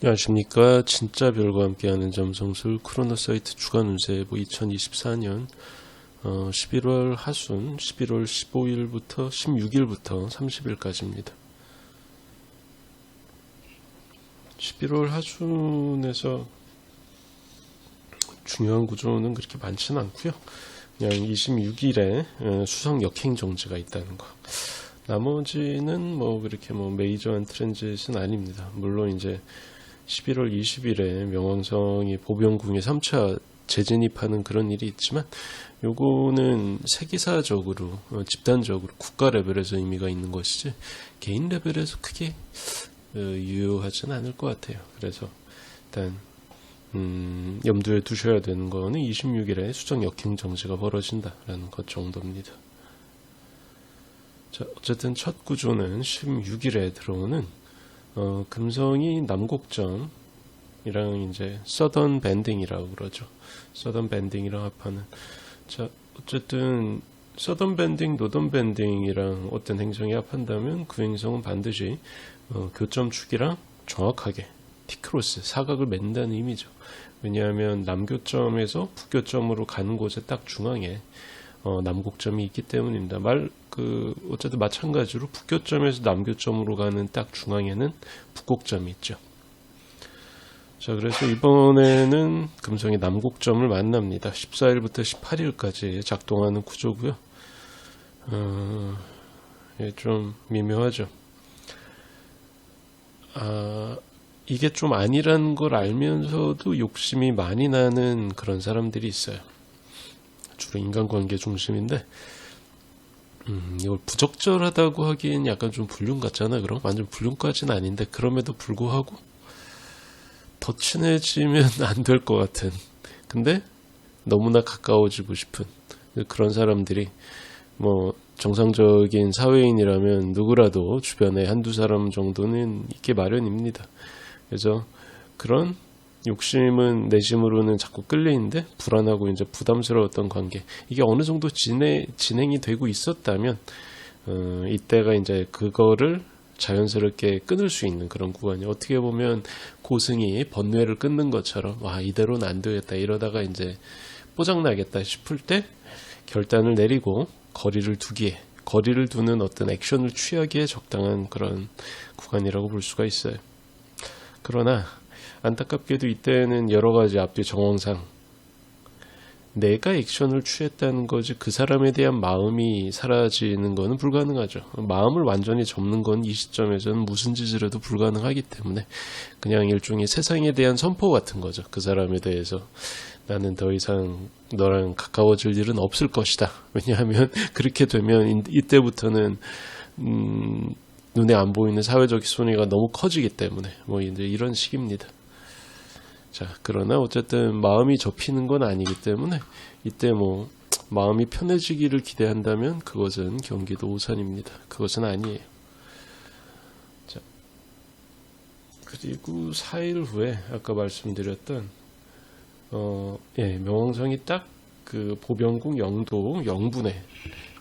안녕하십니까. 진짜 별과 함께하는 점성술 크로노사이트 주간 운세보 2024년 어, 11월 하순 11월 15일부터 16일부터 30일까지입니다. 11월 하순에서 중요한 구조는 그렇게 많지는 않고요. 그냥 26일에 어, 수성 역행 정지가 있다는 거. 나머지는 뭐 그렇게 뭐 메이저한 트랜짓은 아닙니다. 물론 이제 11월 20일에 명왕성이 보병궁에 3차 재진입하는 그런 일이 있지만 요거는 세계사적으로 어, 집단적으로 국가 레벨에서 의미가 있는 것이지 개인 레벨에서 크게 어, 유효하지는 않을 것 같아요. 그래서 일단 음, 염두에 두셔야 되는 거는 26일에 수정 역행 정지가 벌어진다라는 것 정도입니다. 자, 어쨌든 첫 구조는 16일에 들어오는 어, 금성이 남곡점이랑 이제 서던 밴딩이라고 그러죠. 서던 밴딩이랑 합하는. 자, 어쨌든 서던 밴딩, 노던 밴딩이랑 어떤 행성이 합한다면 그 행성은 반드시 어, 교점 축이랑 정확하게 티크로스 사각을 맺는다는 의미죠. 왜냐하면 남교점에서 북교점으로 가는 곳의 딱 중앙에 어, 남곡점이 있기 때문입니다. 말, 그, 어쨌든 마찬가지로 북교점에서 남교점으로 가는 딱 중앙에는 북곡점이 있죠. 자, 그래서 이번에는 금성이 남곡점을 만납니다. 14일부터 18일까지 작동하는 구조고요. 어, 예, 좀 미묘하죠. 아, 이게 좀 아니라는 걸 알면서도 욕심이 많이 나는 그런 사람들이 있어요. 주로 인간관계 중심인데 음, 이걸 부적절하다고 하기엔 약간 좀 불륜 같잖아 그럼 완전 불륜까지는 아닌데 그럼에도 불구하고 더 친해지면 안 될 것 같은 근데 너무나 가까워지고 싶은 그런 사람들이 뭐 정상적인 사회인이라면 누구라도 주변에 한두 사람 정도는 있게 마련입니다. 그래서 그런 욕심은 내심으로는 자꾸 끌리는데 불안하고 이제 부담스러웠던 관계 이게 어느 정도 진행 진행이 되고 있었다면 어, 이때가 이제 그거를 자연스럽게 끊을 수 있는 그런 구간이 어떻게 보면 고승이 번뇌를 끊는 것처럼 와 이대로는 안 되겠다 이러다가 이제 뽀장 나겠다 싶을 때 결단을 내리고 거리를 두기에 거리를 두는 어떤 액션을 취하기에 적당한 그런 구간이라고 볼 수가 있어요. 그러나 안타깝게도 이때는 여러 가지 앞뒤 정황상 내가 액션을 취했다는 거지 그 사람에 대한 마음이 사라지는 것은 불가능하죠. 마음을 완전히 접는 건 이 시점에서는 무슨 짓을 해도 불가능하기 때문에 그냥 일종의 세상에 대한 선포 같은 거죠. 그 사람에 대해서 나는 더 이상 너랑 가까워질 일은 없을 것이다. 왜냐하면 그렇게 되면 이때부터는 음, 눈에 안 보이는 사회적 손해가 너무 커지기 때문에 뭐 이제 이런 식입니다. 자, 그러나 어쨌든 마음이 접히는 건 아니기 때문에 이때 뭐 마음이 편해지기를 기대한다면 그것은 경기도 오산입니다. 그것은 아니에요. 자, 그리고 4일 후에 아까 말씀드렸던 어, 예, 명왕성이 딱 그 보병궁 영도 영분에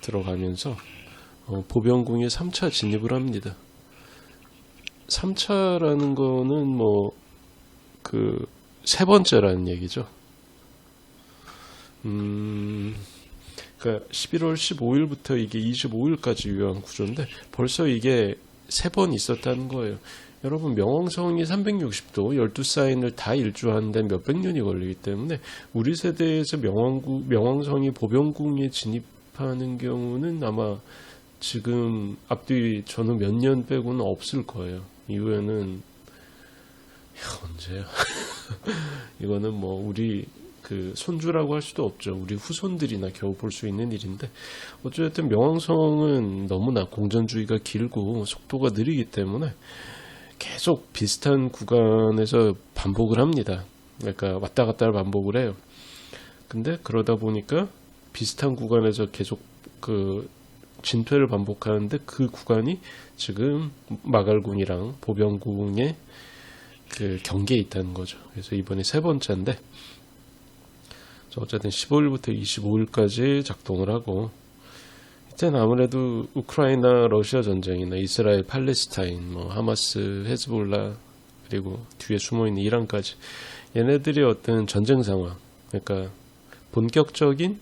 들어가면서 어, 보병궁에 3차 진입을 합니다. 3차라는 거는 뭐 그 세 번째라는 얘기죠. 음, 그러니까 11월 15일부터 이게 25일까지 유효한 구조인데 벌써 이게 세 번 있었다는 거예요. 여러분 명왕성이 360도 12사인을 다 일주하는데 몇백 년이 걸리기 때문에 우리 세대에서 명왕구, 명왕성이 보병궁에 진입하는 경우는 아마 지금 앞뒤 저는 몇 년 빼고는 없을 거예요. 이후에는 언제야? 이거는 뭐 우리 그 손주라고 할 수도 없죠. 우리 후손들이나 겨우 볼 수 있는 일인데 어쨌든 명왕성은 너무나 공전주의가 길고 속도가 느리기 때문에 계속 비슷한 구간에서 반복을 합니다. 그러니까 왔다 갔다를 반복을 해요. 근데 그러다 보니까 비슷한 구간에서 계속 그 진퇴를 반복하는데 그 구간이 지금 마갈궁이랑 보병궁의 그 경계에 있다는 거죠. 그래서 이번에 세 번째인데 어쨌든 15일부터 25일까지 작동을 하고 이때는 아무래도 우크라이나 러시아 전쟁이나 이스라엘 팔레스타인 뭐 하마스 헤즈볼라 그리고 뒤에 숨어 있는 이란까지 얘네들이 어떤 전쟁 상황, 그러니까 본격적인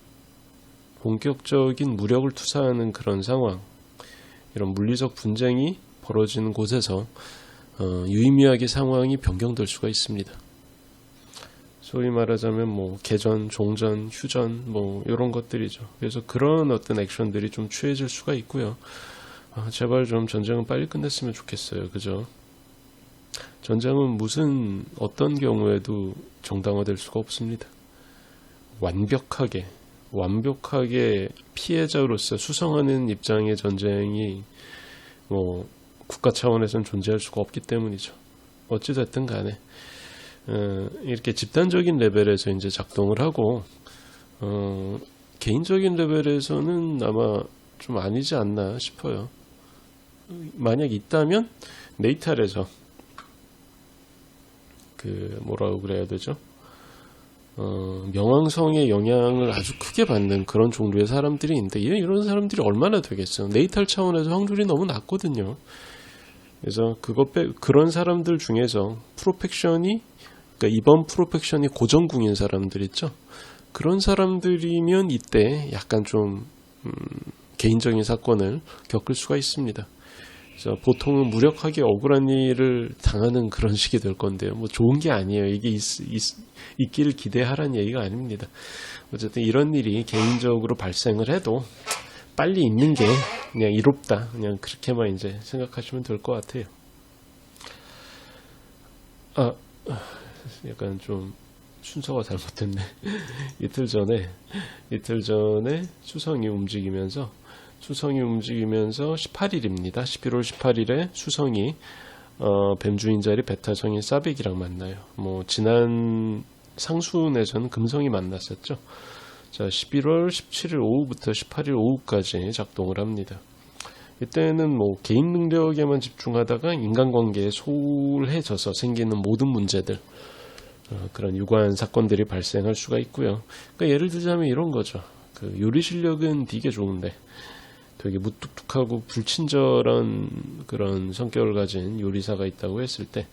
본격적인 무력을 투사하는 그런 상황, 이런 물리적 분쟁이 벌어지는 곳에서 어, 유의미하게 상황이 변경될 수가 있습니다. 소위 말하자면 뭐 개전, 종전, 휴전 뭐 이런 것들이죠. 그래서 그런 어떤 액션들이 좀 취해질 수가 있고요. 아, 제발 좀 전쟁은 빨리 끝냈으면 좋겠어요. 그죠? 전쟁은 무슨 어떤 경우에도 정당화될 수가 없습니다. 완벽하게 완벽하게 피해자로서 수성하는 입장의 전쟁이 뭐 국가 차원에서는 존재할 수가 없기 때문이죠. 어찌 됐든 간에 어, 이렇게 집단적인 레벨에서 이제 작동을 하고 어, 개인적인 레벨에서는 아마 좀 아니지 않나 싶어요. 만약 있다면 네이탈에서 그 뭐라고 그래야 되죠? 어, 명왕성의 영향을 아주 크게 받는 그런 종류의 사람들이 있는데 얘 이런 사람들이 얼마나 되겠어요? 네이탈 차원에서 확률이 너무 낮거든요. 그래서 그것 빼 그런 사람들 중에서 프로펙션이 그러니까 이번 프로펙션이 고정궁인 사람들 있죠. 그런 사람들이면 이때 약간 좀 음, 개인적인 사건을 겪을 수가 있습니다. 그래서 보통은 무력하게 억울한 일을 당하는 그런 식이 될 건데요. 뭐 좋은 게 아니에요. 이게 있, 있, 기를 기대하라는 얘기가 아닙니다. 어쨌든 이런 일이 개인적으로 발생을 해도 빨리 있는 게 그냥 이롭다. 그냥 그렇게만 이제 생각하시면 될 것 같아요. 아, 약간 좀 순서가 잘못됐네. 이틀 전에 이틀 전에 수성이 움직이면서 수성이 움직이면서 18일입니다. 11월 18일에 수성이 어, 뱀주인 자리 베타성인 사백이랑 만나요. 뭐 지난 상순에서는 금성이 만났었죠. 자, 11월 17일 오후부터 18일 오후까지 작동을 합니다. 이때는 뭐 개인 능력에만 집중하다가 인간관계에 소홀해져서 생기는 모든 문제들 어, 그런 유관 사건들이 발생할 수가 있고요. 그러니까 예를 들자면 이런 거죠. 그 요리 실력은 되게 좋은데 되게 무뚝뚝하고 불친절한 그런 성격을 가진 요리사가 있다고 했을 때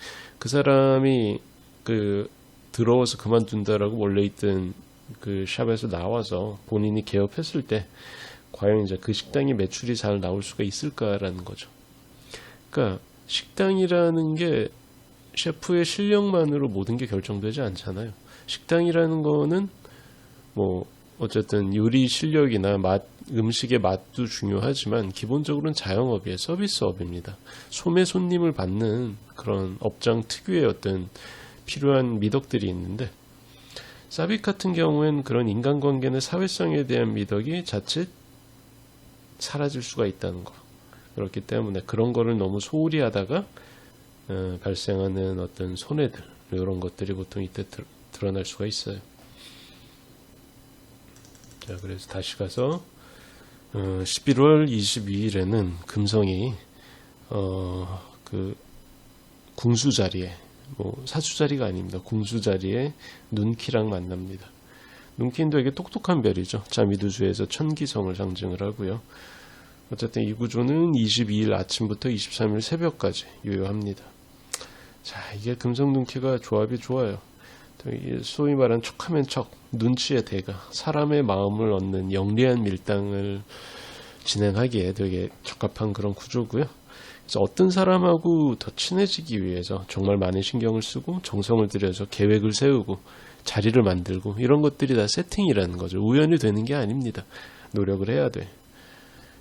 그 사람이 그 들어와서 그만둔다라고 원래 있던 그 샵에서 나와서 본인이 개업했을 때 과연 이제 그 식당이 매출이 잘 나올 수가 있을까라는 거죠. 그러니까 식당이라는 게 셰프의 실력만으로 모든 게 결정되지 않잖아요. 식당이라는 거는 뭐 어쨌든 요리 실력이나 맛, 음식의 맛도 중요하지만 기본적으로는 자영업이에요. 서비스업입니다. 소매 손님을 받는 그런 업장 특유의 어떤 필요한 미덕들이 있는데 사빅 같은 경우에는 그런 인간관계나 사회성에 대한 미덕이 자칫 사라질 수가 있다는 거. 그렇기 때문에 그런 거를 너무 소홀히 하다가 어, 발생하는 어떤 손해들 이런 것들이 보통 이때 드, 드러날 수가 있어요. 자, 그래서 다시 가서 어, 11월 22일에는 금성이 어, 그 궁수 자리에 뭐 사수 자리가 아닙니다. 궁수 자리에 눈키랑 만납니다. 눈키는 되게 똑똑한 별이죠. 자미두주에서 천기성을 상징을 하고요. 어쨌든 이 구조는 22일 아침부터 23일 새벽까지 유효합니다. 자, 이게 금성 눈키가 조합이 좋아요. 소위 말하는 척하면 척, 눈치의 대가, 사람의 마음을 얻는 영리한 밀당을 진행하기에 되게 적합한 그런 구조고요. 어떤 사람하고 더 친해지기 위해서 정말 많은 신경을 쓰고 정성을 들여서 계획을 세우고 자리를 만들고 이런 것들이 다 세팅이라는 거죠. 우연히 되는 게 아닙니다. 노력을 해야 돼.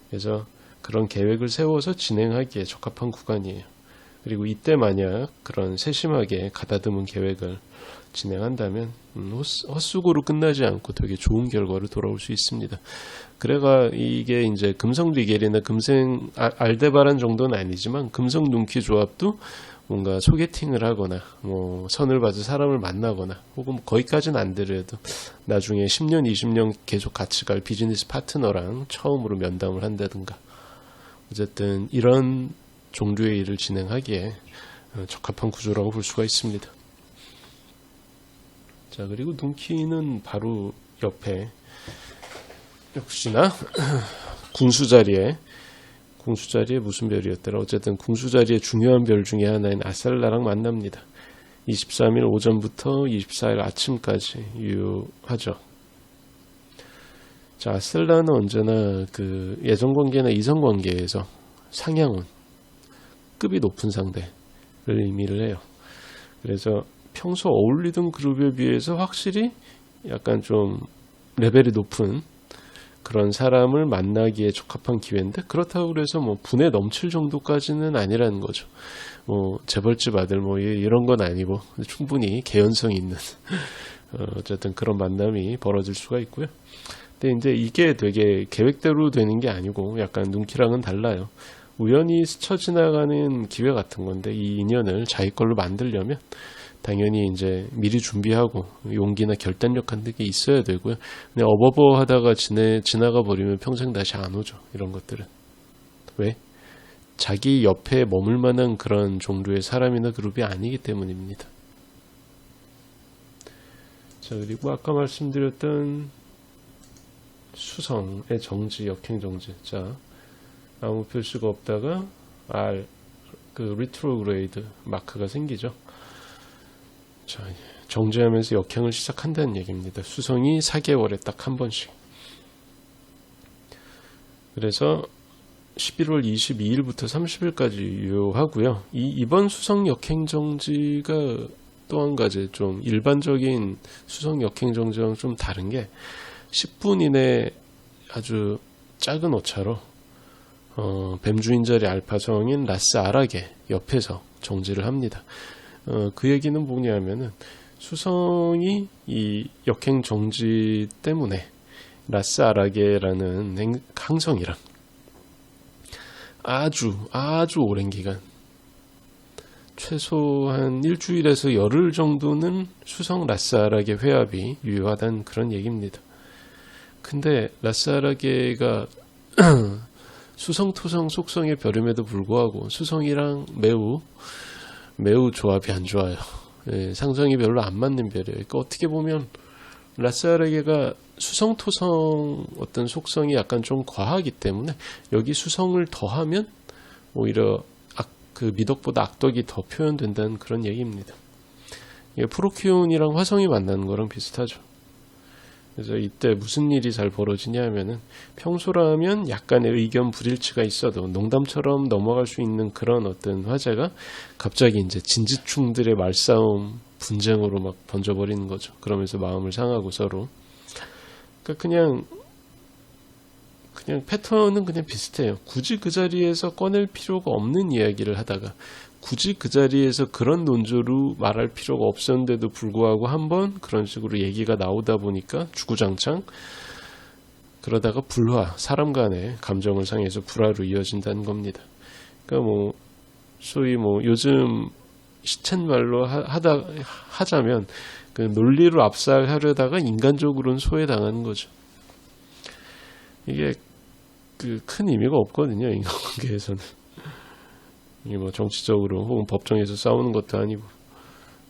그래서 그런 계획을 세워서 진행하기에 적합한 구간이에요. 그리고 이때 만약 그런 세심하게 가다듬은 계획을 진행한다면 음, 헛수고로 끝나지 않고 되게 좋은 결과로 돌아올 수 있습니다. 그래가 이게 이제 금성 리겔이나 금생 아, 알데바란 정도는 아니지만 금성 눈키 조합도 뭔가 소개팅을 하거나 뭐 선을 봐서 사람을 만나거나 혹은 뭐 거기까지는 안 되려도 나중에 10년 20년 계속 같이 갈 비즈니스 파트너랑 처음으로 면담을 한다든가 어쨌든 이런 종류의 일을 진행하기에 어, 적합한 구조라고 볼 수가 있습니다. 자, 그리고 눈키는 바로 옆에 역시나 궁수 자리에 궁수 자리에 무슨 별이었더라. 어쨌든 궁수 자리에 중요한 별 중에 하나인 아살라랑 만납니다. 23일 오전부터 24일 아침까지 유효하죠. 자, 아살라는 언제나 그 예전 관계나 이성 관계에서 상향운, 급이 높은 상대를 의미를 해요. 그래서 평소 어울리던 그룹에 비해서 확실히 약간 좀 레벨이 높은 그런 사람을 만나기에 적합한 기회인데 그렇다고 그래서 뭐 분에 넘칠 정도까지는 아니라는 거죠. 뭐 재벌집 아들 뭐 이- 이런 건 아니고 충분히 개연성 있는 어, 어쨌든 그런 만남이 벌어질 수가 있고요. 근데 이제 이게 되게 계획대로 되는 게 아니고 약간 눈키랑은 달라요. 우연히 스쳐 지나가는 기회 같은 건데 이 인연을 자기 걸로 만들려면 당연히 이제 미리 준비하고 용기나 결단력 같은 게 있어야 되고요. 그냥 어버버 하다가 지내, 지나가 버리면 평생 다시 안 오죠. 이런 것들은. 왜? 자기 옆에 머물 만한 그런 종류의 사람이나 그룹이 아니기 때문입니다. 자, 그리고 아까 말씀드렸던 수성의 정지, 역행 정지. 자, 아무 표시가 없다가 R, 그 리트로그레이드 마크가 생기죠. 자, 정지하면서 역행을 시작한다는 얘기입니다. 수성이 4개월에 딱 한 번씩. 그래서 11월 22일부터 30일까지 유효하고요. 이 이번 수성 역행 정지가 또 한 가지 좀 일반적인 수성 역행 정지랑 좀 다른 게 10분 이내 아주 작은 오차로 어, 뱀주인 자리 알파성인 라스 아라게 옆에서 정지를 합니다. 어, 그 얘기는 뭐냐면은 수성이 이 역행 정지 때문에 라스 아라게라는 행- 항성이랑 아주 아주 오랜 기간 최소한 일주일에서 열흘 정도는 수성 라스 아라게 회합이 유효하다는 그런 얘기입니다. 근데 라스 아라게가 수성 토성 속성의 별임에도 불구하고 수성이랑 매우 매우 조합이 안 좋아요. 예, 상성이 별로 안 맞는 별이에요. 그러니까 어떻게 보면 라스아르게가 수성 토성 어떤 속성이 약간 좀 과하기 때문에 여기 수성을 더하면 오히려 악, 그 미덕보다 악덕이 더 표현된다는 그런 얘기입니다. 이게 프로키온이랑 화성이 만나는 거랑 비슷하죠. 그래서 이때 무슨 일이 잘 벌어지냐 하면은 평소라면 약간의 의견 불일치가 있어도 농담처럼 넘어갈 수 있는 그런 어떤 화제가 갑자기 이제 진지충들의 말싸움 분쟁으로 막 번져버리는 거죠. 그러면서 마음을 상하고 서로. 그러니까 그냥 그냥 패턴은 그냥 비슷해요. 굳이 그 자리에서 꺼낼 필요가 없는 이야기를 하다가 굳이 그 자리에서 그런 논조로 말할 필요가 없었는데도 불구하고 한번 그런 식으로 얘기가 나오다 보니까 주구장창 그러다가 불화, 사람 간의 감정을 상해서 불화로 이어진다는 겁니다. 그러니까 뭐 소위 뭐 요즘 시쳇말로 하- 하다 하자면 그 논리로 압살하려다가 인간적으로는 소외당하는 거죠. 이게 그 큰 의미가 없거든요 인간관계에서는. 이게 뭐 정치적으로 혹은 법정에서 싸우는 것도 아니고.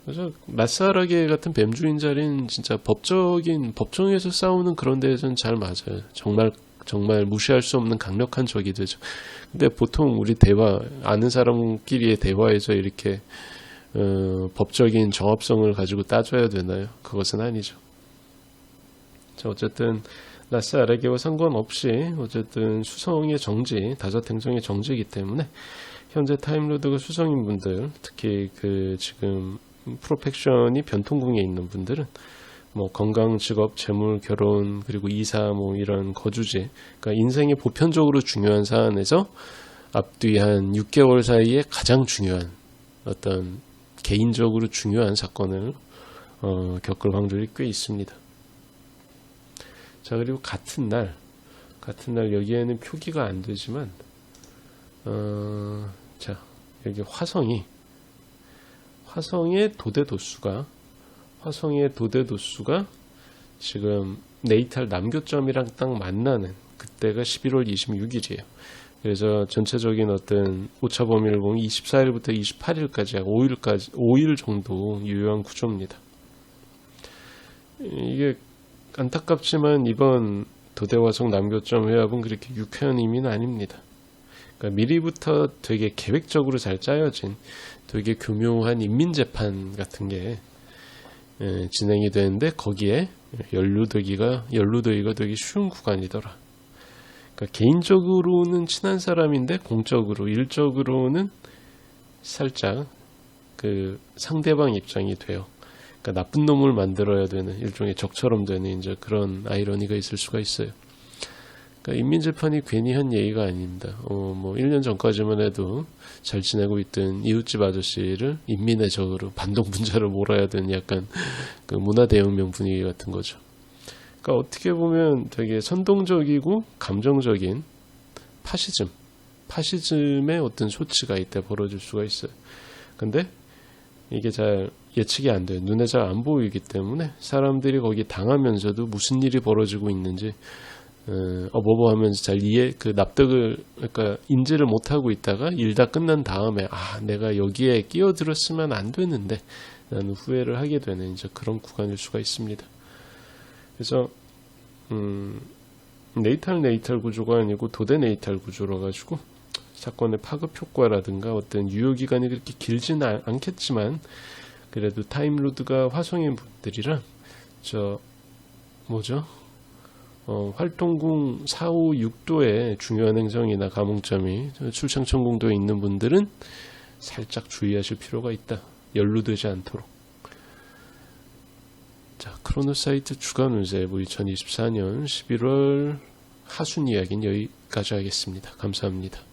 그래서 라스아라게 같은 뱀주인 자리는 진짜 법적인 법정에서 싸우는 그런 데에서는 잘 맞아요. 정말 정말 무시할 수 없는 강력한 적이 되죠. 근데 보통 우리 대화 아는 사람끼리의 대화에서 이렇게 어, 법적인 정합성을 가지고 따져야 되나요? 그것은 아니죠. 자, 어쨌든 라스 아라게와 상관없이 어쨌든 수성의 정지, 다섯 행성의 정지이기 때문에 현재 타임로드가 수성인 분들, 특히 그 지금 프로펙션이 변통궁에 있는 분들은 뭐 건강, 직업, 재물, 결혼, 그리고 이사 뭐 이런 거주지, 그러니까 인생의 보편적으로 중요한 사안에서 앞뒤 한 6개월 사이에 가장 중요한 어떤 개인적으로 중요한 사건을 어, 겪을 확률이 꽤 있습니다. 자 그리고 같은 날 같은 날 여기에는 표기가 안 되지만 어, 자 여기 화성이 화성의 도대 도수가 화성의 도대 도수가 지금 네이탈 남교점이랑 딱 만나는 그때가 11월 26일이에요. 그래서 전체적인 어떤 오차 범위를 보면 24일부터 28일까지 약 5일까지 5일 정도 유효한 구조입니다. 이게 안타깝지만 이번 도대화성 남교점 회합은 그렇게 유쾌한 의미는 아닙니다. 그러니까 미리부터 되게 계획적으로 잘 짜여진 되게 교묘한 인민재판 같은 게 예, 진행이 되는데 거기에 연루되기가 연루되기가 되게 쉬운 구간이더라. 그러니까 개인적으로는 친한 사람인데 공적으로 일적으로는 살짝 그 상대방 입장이 돼요. 그러니까 나쁜 놈을 만들어야 되는 일종의 적처럼 되는 이제 그런 아이러니가 있을 수가 있어요. 그러니까 인민재판이 괜히 한 예의가 아닙니다. 어, 뭐 1년 전까지만 해도 잘 지내고 있던 이웃집 아저씨를 인민의 적으로 반동 분자로 몰아야 되는 약간 그 문화 대혁명 분위기 같은 거죠. 그러니까 어떻게 보면 되게 선동적이고 감정적인 파시즘, 파시즘의 어떤 소치가 이때 벌어질 수가 있어요. 근데 이게 잘 예측이 안 돼요. 눈에 잘 안 보이기 때문에 사람들이 거기 당하면서도 무슨 일이 벌어지고 있는지 어, 어버버 하면서 잘 이해, 그 납득을, 그러니까 인지를 못하고 있다가 일 다 끝난 다음에, 아, 내가 여기에 끼어들었으면 안 되는데, 라는 후회를 하게 되는 이제 그런 구간일 수가 있습니다. 그래서, 음, 네이탈 네이탈 구조가 아니고 도대 네이탈 구조라 가지고, 사건의 파급 효과라든가 어떤 유효 기간이 그렇게 길지는 않- 않겠지만, 그래도 타임로드가 화성인 분들이랑, 저, 뭐죠? 어, 활동궁 4, 5, 6도의 중요한 행성이나 감흥점이 출생천궁도에 있는 분들은 살짝 주의하실 필요가 있다. 연루되지 않도록. 자, 크로노사이트 주간 운세부 2024년 11월 하순 이야기는 여기까지 하겠습니다. 감사합니다.